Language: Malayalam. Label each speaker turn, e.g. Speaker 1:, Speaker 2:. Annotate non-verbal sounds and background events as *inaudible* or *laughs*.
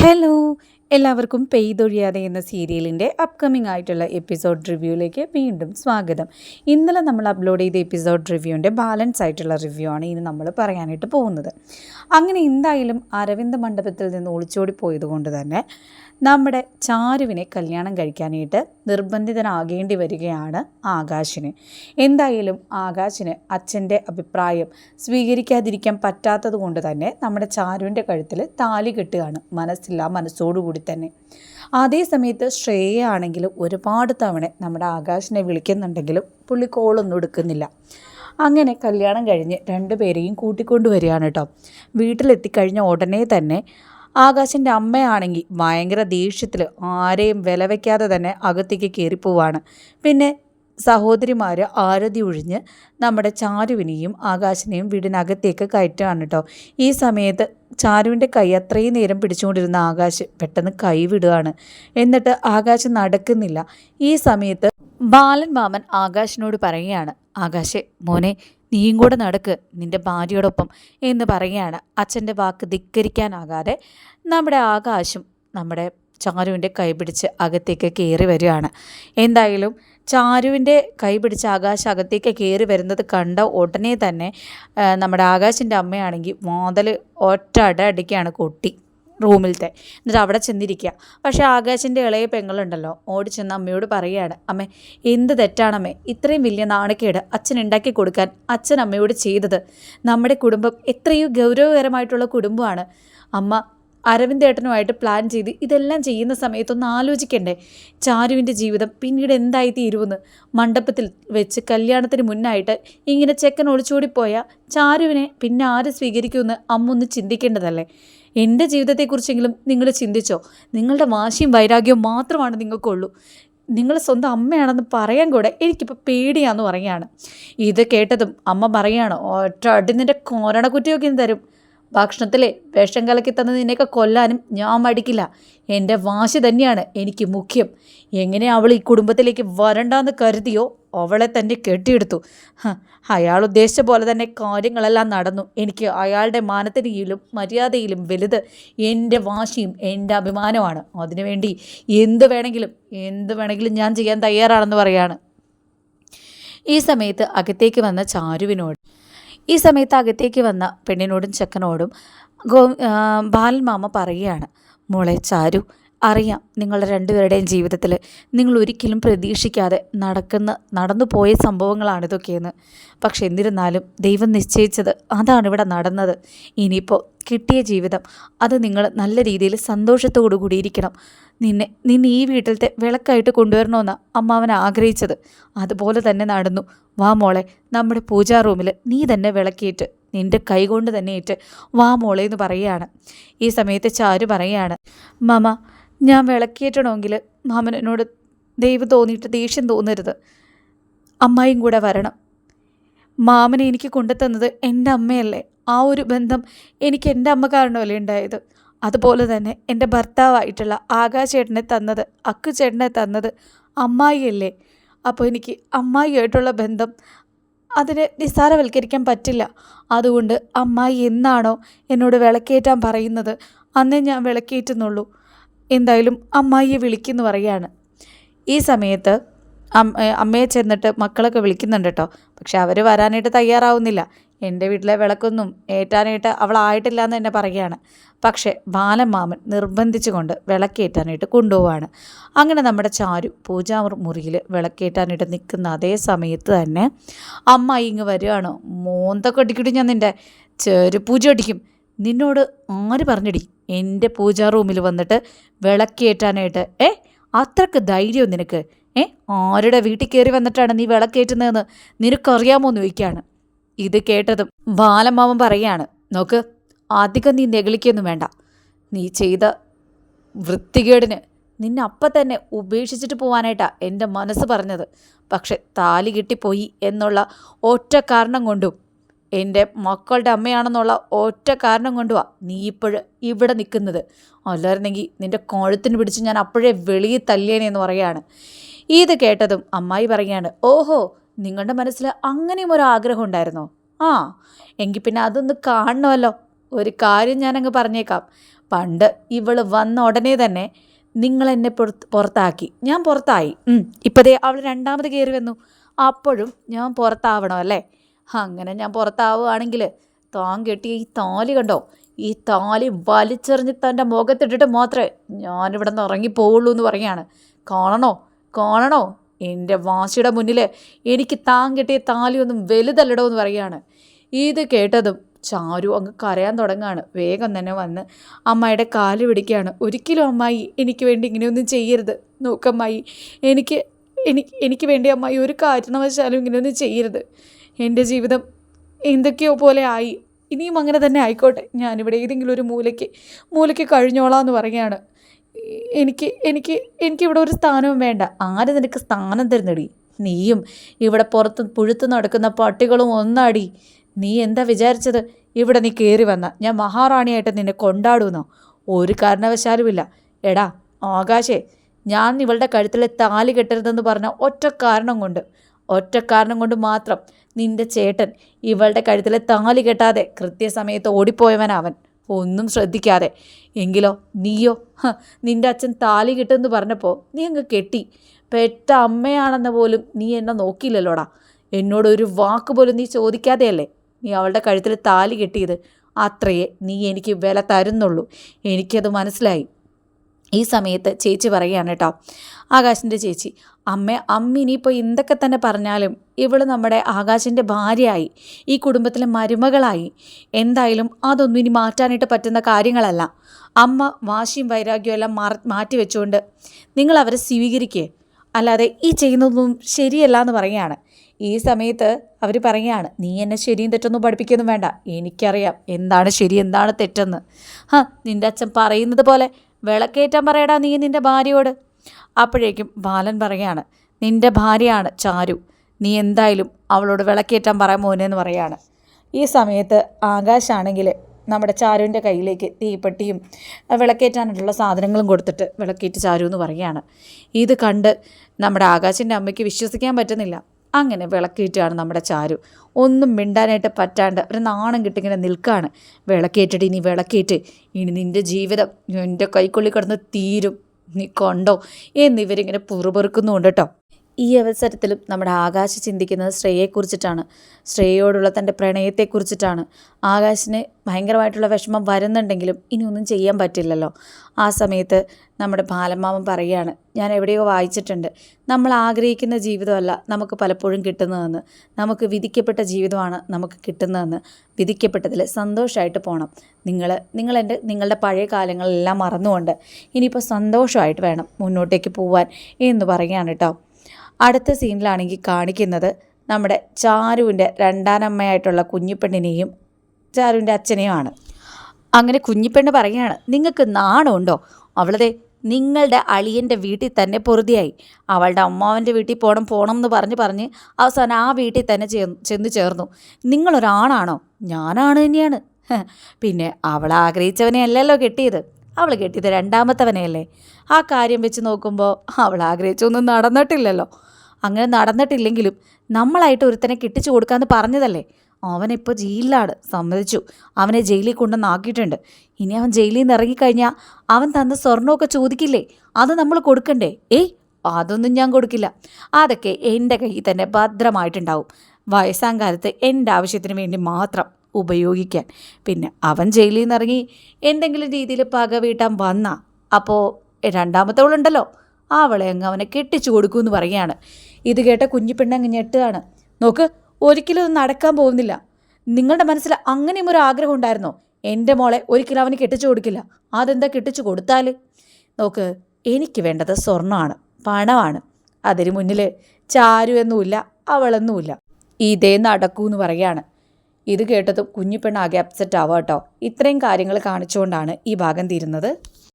Speaker 1: ഹലോ എല്ലാവർക്കും പെയ്തൊഴിയാതെ എന്ന സീരിയലിന്റെ അപ്കമിംഗ് ആയിട്ടുള്ള എപ്പിസോഡ് റിവ്യൂയിലേക്ക് വീണ്ടും സ്വാഗതം. ഇന്നലെ നമ്മൾ അപ്ലോഡ് ചെയ്ത എപ്പിസോഡ് റിവ്യൂവിന്റെ ബാലൻസ് ആയിട്ടുള്ള റിവ്യൂ ആണ് ഇനി നമ്മൾ പറയാനായിട്ട് പോകുന്നത്. അങ്ങനെ എന്തായാലും അരവിന്ദ് മണ്ഡപത്തിൽ നിന്ന് ഒളിച്ചോടി പോയതുകൊണ്ട് തന്നെ നമ്മുടെ ചാരുവിനെ കല്യാണം കഴിക്കാനായിട്ട് നിർബന്ധിതനാകേണ്ടി വരികയാണ് ആകാശിന്. എന്തായാലും ആകാശിന് അച്ഛന്റെ അഭിപ്രായം സ്വീകരിക്കാതിരിക്കാൻ പറ്റാത്തത് കൊണ്ട് തന്നെ നമ്മുടെ ചാരുവിന്റെ കഴുത്തിൽ താലി കെട്ടുകയാണ് മനസ്സില്ല മനസ്സോടുകൂടി തന്നെ. അതേ സമയത്ത് ശ്രേയ ആണെങ്കിലും ഒരുപാട് തവണ നമ്മുടെ ആകാശിനെ വിളിക്കുന്നുണ്ടെങ്കിലും പുള്ളി കോളൊന്നും എടുക്കുന്നില്ല. അങ്ങനെ കല്യാണം കഴിഞ്ഞ് രണ്ടുപേരെയും കൂട്ടിക്കൊണ്ടുവരികയാണ് കേട്ടോ. വീട്ടിലെത്തിക്കഴിഞ്ഞ ഉടനെ തന്നെ ആകാശിന്റെ അമ്മയാണെങ്കിൽ ഭയങ്കര ദേഷ്യത്തിൽ ആരെയും വില വയ്ക്കാതെ തന്നെ അകത്തേക്ക് കയറിപ്പോവാണ് പിന്നെ സഹോദരിമാർ ആരതി ഒഴിഞ്ഞ് നമ്മുടെ ചാരുവിനെയും ആകാശിനെയും വീടിനകത്തേക്ക് കയറ്റുകയാണ് കേട്ടോ ഈ സമയത്ത് ചാരുവിന്റെ കൈ അത്രയും നേരം പിടിച്ചുകൊണ്ടിരുന്ന ആകാശ് പെട്ടെന്ന് കൈ വിടുകയാണ് എന്നിട്ട് ആകാശ് നടക്കുന്നില്ല. ഈ സമയത്ത് ബാലൻ മാമൻ ആകാശിനോട് പറയുകയാണ് ആകാശെ മോനെ നീയും കൂടെ നടക്ക് നിന്റെ ഭാര്യയോടൊപ്പം എന്ന് പറയുകയാണ്. അച്ഛന്റെ വാക്ക് ധിക്കരിക്കാനാകാതെ നമ്മുടെ ആകാശം നമ്മുടെ ചാരുവിന്റെ കൈപിടിച്ച് അകത്തേക്ക് കയറി വരികയാണ്. എന്തായാലും ചാരുവിന്റെ കൈപിടിച്ച് ആകാശ് അകത്തേക്ക് കയറി വരുന്നത് കണ്ട ഉടനെ തന്നെ നമ്മുടെ ആകാശിന്റെ അമ്മയാണെങ്കിൽ മോതൽ ഒറ്റ അട അടിക്കുകയാണ് കൊട്ടി. റൂമിലത്തെ. എന്നിട്ട് അവിടെ ചെന്നിരിക്കുക. പക്ഷേ ആകാശിന്റെ ഇളയ പെങ്ങളുണ്ടല്ലോ. ഓടി ചെന്ന് അമ്മയോട് പറയുകയാണ് അമ്മേ എന്ത് തെറ്റാണമ്മേ? ഇത്രയും വലിയ നാണക്കേട് അച്ഛൻ ഉണ്ടാക്കി കൊടുക്കാൻ അച്ഛൻ അമ്മയോട് ചെയ്തത്. നമ്മുടെ കുടുംബം എത്രയോ ഗൗരവകരമായിട്ടുള്ള കുടുംബമാണ്. അമ്മ അരവിന്ദ് ഏട്ടനുമായിട്ട് പ്ലാൻ ചെയ്ത് ഇതെല്ലാം ചെയ്യുന്ന സമയത്തൊന്ന് ആലോചിക്കണ്ടേ? ചാരുവിന്റെ ജീവിതം പിന്നീട് എന്തായി തീരുമെന്ന് മണ്ഡപത്തിൽ വെച്ച് കല്യാണത്തിന് മുന്നായിട്ട് ഇങ്ങനെ ചെക്കൻ ഒളിച്ചോടിപ്പോയ ചാരുവിനെ പിന്നെ ആര് സ്വീകരിക്കുമെന്ന് അമ്മ ഒന്ന് ചിന്തിക്കേണ്ടതല്ലേ? എന്റെ ജീവിതത്തെക്കുറിച്ചെങ്കിലും നിങ്ങൾ ചിന്തിച്ചോ? നിങ്ങളുടെ വാശിയും വൈരാഗ്യവും മാത്രമാണ് നിങ്ങൾക്കുള്ളൂ. നിങ്ങൾ സ്വന്തം അമ്മയാണെന്ന് പറയാൻ കൂടെ എനിക്കിപ്പോൾ പേടിയാന്ന് പറയുകയാണ്. ഇത് കേട്ടതും അമ്മ പറയുകയാണ് ഒറ്റ അടി നിന്റെ കോരണക്കുറ്റിയൊക്കെ തരും. ഭക്ഷണത്തിലെ വിഷം കലക്കി തന്ന നിന്നെയൊക്കെ കൊല്ലാനും ഞാൻ മടിക്കില്ല. എന്റെ വാശി തന്നെയാണ് എനിക്ക് മുഖ്യം. എങ്ങനെ അവൾ ഈ കുടുംബത്തിലേക്ക് വരണ്ടെന്ന് കരുതിയോ? അവളെ തന്നെ കെട്ടിയെടുത്തു. അയാൾ ഉദ്ദേശിച്ച പോലെ തന്നെ കാര്യങ്ങളെല്ലാം നടന്നു. എനിക്ക് അയാളുടെ മാനത്തിനും മര്യാദയിലും വലുത് എന്റെ വാശിയും എന്റെ അഭിമാനമാണ് അതിനുവേണ്ടി എന്ത് വേണമെങ്കിലും എന്ത് വേണമെങ്കിലും ഞാൻ ചെയ്യാൻ തയ്യാറാണെന്ന് പറയാണ്. ഈ സമയത്ത് അകത്തേക്ക് വന്ന ചാരുവിനോട് ഈ സമയത്ത് അകത്തേക്ക് വന്ന പെണ്ണിനോടും ചെക്കനോടും ഗോ ബാലൻ മാമ പറയുകയാണ് മോളെ ചാരു അറിയാം നിങ്ങളുടെ രണ്ടുപേരുടെയും ജീവിതത്തിൽ നിങ്ങൾ ഒരിക്കലും പ്രതീക്ഷിക്കാതെ നടക്കുന്ന നടന്നു പോയ സംഭവങ്ങളാണ് ഇതൊക്കെയെന്ന്. പക്ഷെ എന്നിരുന്നാലും ദൈവം നിശ്ചയിച്ചത് അതാണ് ഇവിടെ നടന്നത്. ഇനിയിപ്പോൾ കിട്ടിയ ജീവിതം അത് നിങ്ങൾ നല്ല രീതിയിൽ സന്തോഷത്തോടു കൂടിയിരിക്കണം നിന്നെ നിന്നെ ഈ വീട്ടിലത്തെ വിളക്കായിട്ട് കൊണ്ടുവരണമെന്ന് അമ്മാവൻ ആഗ്രഹിച്ചത്. അതുപോലെ തന്നെ നടന്നു. വാ മോളെ നമ്മുടെ പൂജാ റൂമിൽ നീ തന്നെ വിളക്കിയിട്ട് നിന്റെ കൈകൊണ്ട് തന്നെ ഏറ്റ് വാ മോളെ എന്ന് പറയുകയാണ്. ഈ സമയത്ത് ചാരു പറയുകയാണ് മാമ ഞാൻ വിളക്കിയിട്ടണമെങ്കിൽ മാമൻ എന്നോട് ദൈവം തോന്നിയിട്ട് ദേഷ്യം തോന്നരുത്. അമ്മായും കൂടെ വരണം. മാമനെ എനിക്ക് കൊണ്ടുത്തന്നത് എന്റെ അമ്മയല്ലേ? ആ ഒരു ബന്ധം എനിക്ക് എന്റെ അമ്മ കാരണമല്ലേ ഉണ്ടായത്? അതുപോലെ തന്നെ എന്റെ ഭർത്താവായിട്ടുള്ള ആകാശേട്ടനെ തന്നത് അക്കു ചേട്ടനെ തന്നത് അമ്മായിയല്ലേ? അപ്പോൾ എനിക്ക് അമ്മായിയായിട്ടുള്ള ബന്ധം അതിനെ നിസ്സാരവൽക്കരിക്കാൻ പറ്റില്ല. അതുകൊണ്ട് അമ്മായി എന്നാണോ എന്നോട് വിളക്കേറ്റാൻ പറയുന്നത്? അന്നേ ഞാൻ വിളക്കേറ്റുന്നുള്ളൂ. എന്തായാലും അമ്മായിയെ വിളിക്കുന്നു പറയാണ് ഈ സമയത്ത് അമ്മയെ ചെന്നിട്ട് മക്കളൊക്കെ വിളിക്കുന്നുണ്ട് കേട്ടോ പക്ഷെ അവർ വരാനായിട്ട് തയ്യാറാവുന്നില്ല. എന്റെ വീട്ടിലെ വിളക്കൊന്നും ഏറ്റാനായിട്ട് അവളായിട്ടില്ല എന്ന് തന്നെ പറയുകയാണ്. പക്ഷേ ബാലമാമൻ നിർബന്ധിച്ചുകൊണ്ട് വിളക്കേറ്റാനായിട്ട് കൊണ്ടുപോവാണ്. അങ്ങനെ നമ്മുടെ ചാരു പൂജാ മുറിയിൽ വിളക്കേറ്റാനായിട്ട് നിൽക്കുന്ന അതേ സമയത്ത് തന്നെ അമ്മ ഇങ്ങ് വരികയാണ്. മോന്തൊക്കെ ഒട്ടിക്കിട്ടും ഞാൻ നിന്റെ ചെറു പൂജ അടിക്കും. നിന്നോട് ആര് പറഞ്ഞടി? എന്റെ പൂജാ റൂമിൽ വന്നിട്ട് വിളക്കേറ്റാനായിട്ട്. ഏ? അത്രയ്ക്ക് ധൈര്യം നിനക്ക്? ഏ? ആരുടെ വീട്ടിൽ കയറി വന്നിട്ടാണ് നീ വിളക്കേറ്റുന്നതെന്ന് നിനക്കറിയാമോ എന്ന് ചോദിക്കുകയാണ്. ഇത് കേട്ടതും ബാലമാവൻ പറയാണ് നോക്ക് അധികം നീ നെഗളിക്കൊന്നും വേണ്ട. നീ ചെയ്ത വൃത്തികേടിന് നിന്നെ അപ്പം തന്നെ ഉപേക്ഷിച്ചിട്ട് പോവാനായിട്ടാണ് എന്റെ മനസ്സ് പറഞ്ഞത്. പക്ഷെ താലി കിട്ടിപ്പോയി എന്നുള്ള ഒറ്റ കാരണം കൊണ്ടും എന്റെ മക്കളുടെ അമ്മയാണെന്നുള്ള ഒറ്റ കാരണം കൊണ്ടുവാ നീ ഇപ്പോഴ് ഇവിടെ നിൽക്കുന്നത്. അല്ലായിരുന്നെങ്കിൽ നിന്റെ കഴുത്തിന് പിടിച്ച് ഞാൻ അപ്പോഴേ വെളിയിൽ തല്ലിയേനെന്ന് പറയാണ് ഇത് കേട്ടതും അമ്മായി പറയാണ് ഓഹോ നിങ്ങളുടെ മനസ്സിൽ അങ്ങനെയും ഒരു ആഗ്രഹം ഉണ്ടായിരുന്നോ? ആ എങ്കിൽ പിന്നെ അതൊന്ന് കാണണമല്ലോ. ഒരു കാര്യം ഞാനങ്ങ് പറഞ്ഞേക്കാം. പണ്ട് ഇവൾ വന്ന ഉടനെ തന്നെ നിങ്ങൾ എന്നെ പുറത്ത് പുറത്താക്കി. ഞാൻ പുറത്തായി. ഇപ്പോഴേ അവൾ രണ്ടാമത് കയറി വന്നു. അപ്പോഴും ഞാൻ പുറത്താവണം അല്ലേ? അങ്ങനെ ഞാൻ പുറത്താവുകയാണെങ്കിൽ താൻ കെട്ടിയ ഈ താലി കണ്ടോ? ഈ താലി വലിച്ചെറിഞ്ഞ് തന്റെ മുഖത്തിട്ടിട്ട് മാത്രമേ ഞാനിവിടെ നിന്ന് ഇറങ്ങിപ്പോവുള്ളൂ എന്ന് പറയാണ് കാണണോ? കാണണോ? എന്റെ വാശിയുടെ മുന്നിൽ എനിക്ക് താൻ കെട്ടിയ താലിയൊന്നും വലുതല്ലടോ എന്ന് പറയാണ് ഇത് കേട്ടതും ചാരു അങ്ങ് കരയാൻ തുടങ്ങുകയാണ്. വേഗം തന്നെ വന്ന് അമ്മായിയുടെ കാൽ പിടിക്കുകയാണ്. ഒരിക്കലും അമ്മായി എനിക്ക് വേണ്ടി ഇങ്ങനെയൊന്നും ചെയ്യരുത്. നോക്കമ്മായി എനിക്ക് എനിക്ക് എനിക്ക് വേണ്ടി അമ്മായി ഒരു കാരണവശാലും ഇങ്ങനെയൊന്നും ചെയ്യരുത്. എന്റെ ജീവിതം എന്തൊക്കെയോ പോലെ ആയി. ഇനിയും അങ്ങനെ തന്നെ ആയിക്കോട്ടെ. ഞാനിവിടെ ഏതെങ്കിലും ഒരു മൂലയ്ക്ക് മൂലയ്ക്ക് കഴിഞ്ഞോളാം എന്ന് പറയുകയാണ്. എനിക്ക് എനിക്ക് എനിക്കിവിടെ ഒരു സ്ഥാനവും വേണ്ട. ആര് നിനക്ക് സ്ഥാനം തരുന്നടി? നീയും ഇവിടെ പുറത്ത് പുഴുത്ത് നടക്കുന്ന പട്ടികളും ഒന്നാടി. നീ എന്താ വിചാരിച്ചത്? ഇവിടെ നീ കയറി വന്ന. ഞാൻ മഹാറാണിയായിട്ട് നിന്നെ കൊണ്ടാടുന്നോ ഒരു കാരണവശാലുമില്ല. എടാ ആകാശേ ഞാൻ ഇവളുടെ കഴുത്തിലെ താലി കെട്ടരുതെന്ന് പറഞ്ഞ ഒറ്റ കാരണം കൊണ്ട് ഒറ്റ കാരണം കൊണ്ട് മാത്രം നിന്റെ ചേട്ടൻ ഇവളുടെ കഴുത്തിലെ താലി കെട്ടാതെ കൃത്യസമയത്ത് ഓടിപ്പോയവനവൻ ഒന്നും ശ്രദ്ധിക്കാതെ. എങ്കിലോ നീയോ? നിന്റെ അച്ഛൻ താലി കിട്ടുമെന്ന് പറഞ്ഞപ്പോൾ നീ അങ്ങ് കെട്ടി. പെറ്റ അമ്മയാണെന്ന പോലും നീ എന്നെ നോക്കിയില്ലല്ലോടാ. എന്നോട് ഒരു വാക്ക് പോലും നീ ചോദിക്കാതെയല്ലേ? നീ അവളുടെ കഴുത്തിൽ താലി കെട്ടിയത്. അത്രയേ നീ എനിക്ക് വില തരുന്നുള്ളൂ. എനിക്കത് മനസ്സിലായി. ഈ സമയത്ത് ചേച്ചി പറയുകയാണ് കേട്ടോ ആകാശിന്റെ ചേച്ചി അമ്മ അമ്മ ഇനിയിപ്പോൾ എന്തൊക്കെ തന്നെ പറഞ്ഞാലും ഇവൾ നമ്മുടെ ആകാശിന്റെ ഭാര്യയായി ഈ കുടുംബത്തിലെ മരുമകളായി. എന്തായാലും അതൊന്നും ഇനി മാറ്റാനായിട്ട് പറ്റുന്ന കാര്യങ്ങളല്ല. അമ്മ വാശിയും വൈരാഗ്യവും എല്ലാം മാറ മാറ്റി വെച്ചുകൊണ്ട് നിങ്ങൾ അവരെ സ്വീകരിക്കുക അല്ലാതെ ഈ ചെയ്യുന്നതൊന്നും ശരിയല്ല എന്ന് പറയുകയാണ്. ഈ സമയത്ത് അവർ പറയുകയാണ് നീ എന്നെ ശരിയും തെറ്റൊന്നും പഠിപ്പിക്കൊന്നും വേണ്ട. എനിക്കറിയാം എന്താണ് ശരി എന്താണ് തെറ്റെന്ന്. ഹാ നിന്റെ അച്ഛൻ പറയുന്നത് പോലെ വിളക്കേറ്റാൻ പറയടാ നീ നിന്റെ ഭാര്യയോട്. അപ്പോഴേക്കും ബാലൻ പറയാണ് നിന്റെ ഭാര്യയാണ് ചാരു. നീ എന്തായാലും അവളോട് വിളക്കേറ്റാൻ പറയാൻ മോനെ എന്ന് പറയാണ്. ഈ സമയത്ത് ആകാശാണെങ്കിൽ നമ്മുടെ ചാരുവിന്റെ കയ്യിലേക്ക് തീപ്പെട്ടിയും വിളക്കേറ്റാനായിട്ടുള്ള സാധനങ്ങളും കൊടുത്തിട്ട് വിളക്കേറ്റ് ചാരു എന്ന് പറയുകയാണ് ഇത് കണ്ട് നമ്മുടെ ആകാശിന്റെ അമ്മയ്ക്ക് വിശ്വസിക്കാൻ പറ്റുന്നില്ല. അങ്ങനെ വിളക്കേറ്റാണ് നമ്മുടെ ചാരു. ഒന്നും മിണ്ടാനായിട്ട് പറ്റാണ്ട് ഒരു നാണം കിട്ടിങ്ങനെ നിൽക്കുകയാണ് വിളക്കേറ്റിട്ട് ഇനി വിളക്കേറ്റ്. ഇനി നിന്റെ ജീവിതം എന്റെ കൈക്കുള്ളിൽ കിടന്ന് തീരും. നീ കൊണ്ടോ? എന്നിവരിങ്ങനെ പുറപെറുക്കുന്നുണ്ട് കേട്ടോ. ഈ അവസരത്തിലും നമ്മുടെ ആകാശ് ചിന്തിക്കുന്നത് ശ്രേയെക്കുറിച്ചിട്ടാണ് ശ്രേയയോടുള്ള തന്റെ പ്രണയത്തെക്കുറിച്ചിട്ടാണ്. ആകാശിന് ഭയങ്കരമായിട്ടുള്ള വിഷമം വരുന്നുണ്ടെങ്കിലും ഇനിയൊന്നും ചെയ്യാൻ പറ്റില്ലല്ലോ. ആ സമയത്ത് നമ്മുടെ ബാലമാമൻ പറയുകയാണ് ഞാൻ എവിടെയോ വായിച്ചിട്ടുണ്ട്. നമ്മൾ ആഗ്രഹിക്കുന്ന ജീവിതമല്ല നമുക്ക് പലപ്പോഴും കിട്ടുന്നതെന്ന്. നമുക്ക് വിധിക്കപ്പെട്ട ജീവിതമാണ് നമുക്ക് കിട്ടുന്നതെന്ന്. വിധിക്കപ്പെട്ടതിൽ സന്തോഷമായിട്ട് പോകണം നിങ്ങൾ നിങ്ങളെന്റെ നിങ്ങളുടെ പഴയ കാലങ്ങളെല്ലാം മറന്നുകൊണ്ട് ഇനിയിപ്പോൾ സന്തോഷമായിട്ട് വേണം മുന്നോട്ടേക്ക് പോവാൻ എന്ന് പറയുകയാണ് കേട്ടോ. അടുത്ത സീനിലാണെങ്കിൽ കാണിക്കുന്നത് നമ്മുടെ ചാരുവിന്റെ രണ്ടാനമ്മയായിട്ടുള്ള കുഞ്ഞിപ്പെണ്ണിനെയും ചാരുവിന്റെ അച്ഛനെയുമാണ്. അങ്ങനെ കുഞ്ഞിപ്പെണ്ണ് പറയുകയാണ് നിങ്ങൾക്ക് നാണമുണ്ടോ? അവളതെ നിങ്ങളുടെ അളിയന്റെ വീട്ടിൽ തന്നെ പൊറുതിയായി. അവളുടെ അമ്മാവന്റെ വീട്ടിൽ പോകണം പോകണം എന്ന് പറഞ്ഞ് പറഞ്ഞ് അവസാനം ആ വീട്ടിൽ തന്നെ ചെന്ന് ചേർന്നു. നിങ്ങളൊരാണാണോ? ഞാനാണ് തന്നെയാണ്. *laughs* പിന്നെ അവൾ ആഗ്രഹിച്ചവനെ അല്ലല്ലോ കെട്ടിയത്. അവൾ കെട്ടിയത് രണ്ടാമത്തവനെയല്ലേ. ആ കാര്യം വെച്ച് നോക്കുമ്പോൾ അവൾ ആഗ്രഹിച്ചൊന്നും നടന്നിട്ടില്ലല്ലോ. അങ്ങനെ നടന്നിട്ടില്ലെങ്കിലും നമ്മളായിട്ട് ഒരുത്തനെ കെട്ടിച്ചു കൊടുക്കാമെന്ന് പറഞ്ഞതല്ലേ? അവനിപ്പോൾ ജയിലിലാണ്. സമ്മതിച്ചു. അവനെ ജയിലിൽ കൊണ്ടുവന്നാക്കിയിട്ടുണ്ട് ഇനി അവൻ ജയിലിൽ നിന്ന് ഇറങ്ങിക്കഴിഞ്ഞാൽ അവൻ തന്ന സ്വർണമൊക്കെ ചോദിക്കില്ലേ? അത് നമ്മൾ കൊടുക്കണ്ടേ? ഏയ് അതൊന്നും ഞാൻ കൊടുക്കില്ല. അതൊക്കെ എന്റെ കയ്യിൽ തന്നെ ഭദ്രമായിട്ടുണ്ടാവും. വയസ്സാം കാലത്ത് എന്റെ ആവശ്യത്തിന് വേണ്ടി മാത്രം ഉപയോഗിക്കാൻ. പിന്നെ അവൻ ജയിലിൽ നിന്ന് ഇറങ്ങി എന്തെങ്കിലും രീതിയിൽ പക വീട്ടാൻ വന്നാ അപ്പോൾ രണ്ടാമത്തെ അവളുണ്ടല്ലോ. അവളെ അങ്ങ് അവനെ കെട്ടിച്ചു കൊടുക്കുമെന്ന് പറയുകയാണ്. ഇത് കേട്ട കുഞ്ഞിപ്പെണ്ണ് അങ്ങ് ഞെട്ടുകയാണ്. നോക്ക് ഒരിക്കലും ഇത് നടക്കാൻ പോകുന്നില്ല. നിങ്ങളുടെ മനസ്സിൽ അങ്ങനെയും ഒരു ആഗ്രഹം ഉണ്ടായിരുന്നോ? എന്റെ മോളെ ഒരിക്കലും അവന് കെട്ടിച്ചു കൊടുക്കില്ല. അതെന്താ കെട്ടിച്ചു കൊടുത്താൽ നോക്ക് എനിക്ക് വേണ്ടത് സ്വർണമാണ് പണമാണ്. അതിന് മുന്നിൽ ചാരു എന്നുമില്ല അവളെന്നുമില്ല. ഇതേ നടക്കൂ എന്ന് പറയുകയാണ്. ഇത് കേട്ടതും കുഞ്ഞിപ്പെണ്ണാകെ അപ്സെറ്റ് ആവാം കേട്ടോ. ഇത്രയും കാര്യങ്ങൾ കാണിച്ചുകൊണ്ടാണ് ഈ ഭാഗം തീരുന്നത്.